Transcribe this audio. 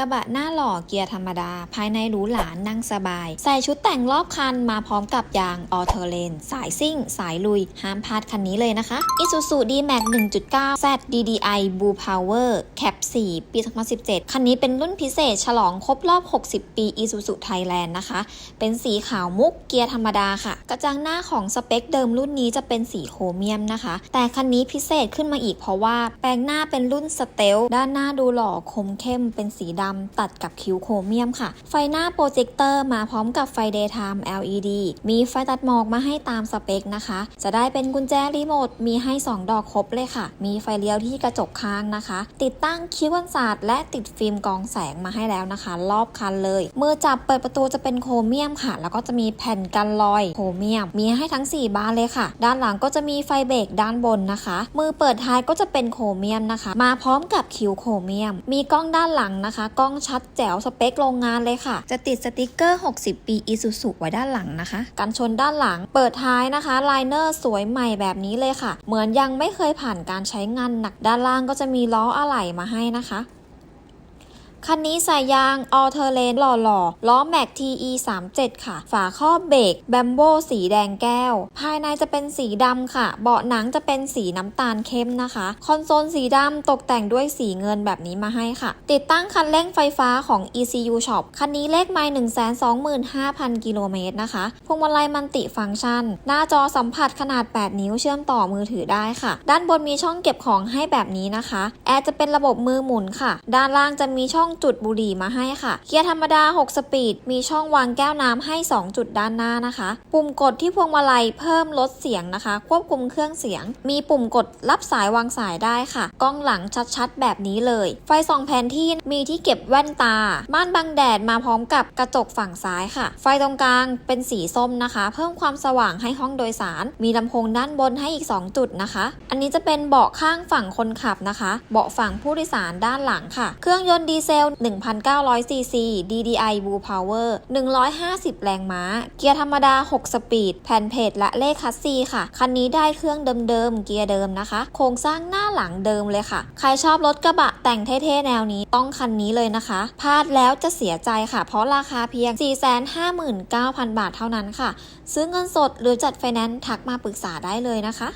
ระบะหน้าหล่อเกียร์ธรรมดา ภายในหรูหรานั่งสบาย ใส่ชุดแต่งรอบคันมาพร้อมกับยางออเทอร์เลนสายซิ่ง สายลุย ห้ามพลาดคันนี้เลยนะคะ Isuzu D-Max 1.9 Z DDI Blue Power Cap 4 ปี 2017 คันนี้เป็นรุ่นพิเศษฉลองครบรอบ 60 ปี Isuzu Thailand นะคะ เป็นสีขาวมุกเกียร์ธรรมดาค่ะ กระจังหน้าของสเปคเดิมรุ่นนี้จะเป็นสีโครเมียมนะคะ แต่คันนี้พิเศษขึ้นมาอีกเพราะว่าแปลงหน้าเป็นรุ่นสเตลด้านหน้าดูหล่อคมเข้มเป็นสีดำตัดกับคิ้วโครเมียมค่ะ ไฟหน้าโปรเจคเตอร์มาพร้อมกับไฟ Daytime LED มีไฟตัดหมอกมาให้ตามสเปคนะคะ จะได้เป็นกุญแจรีโมท มีให้ 2 ดอกครบเลยค่ะ มีไฟเลี้ยวที่กระจกข้างนะคะ ติดตั้งคิ้วกันศาสตร์และติดฟิล์มกองแสงมาให้แล้วนะคะ รอบคันเลย มือจับเปิดประตูจะเป็นโครเมียมค่ะ แล้วก็จะมีแผ่นกันรอยโครเมียม มีให้ทั้ง 4 บานเลยค่ะ ด้านหลังก็จะมีไฟเบรกด้านบนนะคะ มือเปิดท้ายก็จะเป็นโครเมียมนะคะ มาพร้อมกับคิ้วโครเมียม มีกล้องด้านหลังนะคะกล้องชัดแจ๋วสเปคโรงงานเลยค่ะ จะติดสติกเกอร์ 60 ปีอีสุสุไว้ด้านหลังนะคะ กันชนด้านหลัง เปิดท้ายนะคะไลเนอร์สวยใหม่แบบนี้เลยค่ะ เหมือนยังไม่เคยผ่านการใช้งานหนักด้านล่างก็จะมีล้ออะไหล่มาให้นะคะ คันนี้ใส่ยางออเทอร์เลนหล่อๆล้อแม็ก TE 3 7ค่ะ ฝาครอบเบรกแบมโบสีแดงแก้ว ภายในจะเป็นสีดำค่ะ เบาะหนังจะเป็นสีน้ำตาลเข้มนะคะ คอนโซลสีดำตกแต่งด้วยสีเงินแบบนี้มาให้ค่ะ ติดตั้งคันเร่งไฟฟ้าของ ECU Shop คันนี้เลขไมล์125,000 กิโลเมตรนะคะ พวงมาลัยมันติฟังก์ชัน หน้าจอสัมผัสขนาด 8 นิ้วเชื่อมต่อมือถือได้ค่ะ ด้านบนมีช่องเก็บของให้แบบนี้นะคะ แอร์จะเป็นระบบมือหมุนค่ะ ด้านล่างจะมีช่องจุดบุหรี่มาให้ค่ะ เกียร์ธรรมดา 6 สปีด มีช่องวางแก้วน้ำให้ 2 จุดด้านหน้านะคะ ปุ่มกดที่พวงมาลัยเพิ่มลดเสียงนะคะ ควบคุมเครื่องเสียง มีปุ่มกดรับสายวางสายได้ค่ะ กล้องหลังชัดๆ แบบนี้เลย ไฟส่องแผนที่มีที่เก็บแว่นตา ม่านบังแดดมาพร้อมกับกระจกฝั่งซ้ายค่ะ ไฟตรงกลางเป็นสีส้มนะคะ เพิ่มความสว่างให้ห้องโดยสาร มีลำโพงด้านบนให้อีก 2 จุดนะคะ อันนี้จะเป็นเบาะข้างฝั่งคนขับนะคะ เบาะฝั่งผู้โดยสารด้านหลังค่ะ เครื่องยนต์ดีเซลล 1,900 ซีซี DDI Blue Power 150 แรงม้า เกียร์ธรรมดา 6 สปีด แผ่นเพจและเลขคัสซีค่ะ คันนี้ได้เครื่องเดิมๆ เกียร์เดิมนะคะ โครงสร้างหน้าหลังเดิมเลยค่ะ ใครชอบรถกระบะแต่งเท่ๆ แนวนี้ต้องคันนี้เลยนะคะ พลาดแล้วจะเสียใจค่ะ เพราะราคาเพียง 459,000 บาทเท่านั้นค่ะ ซื้อเงินสดหรือจัดไฟแนนซ์ทักมาปรึกษาได้เลยนะคะ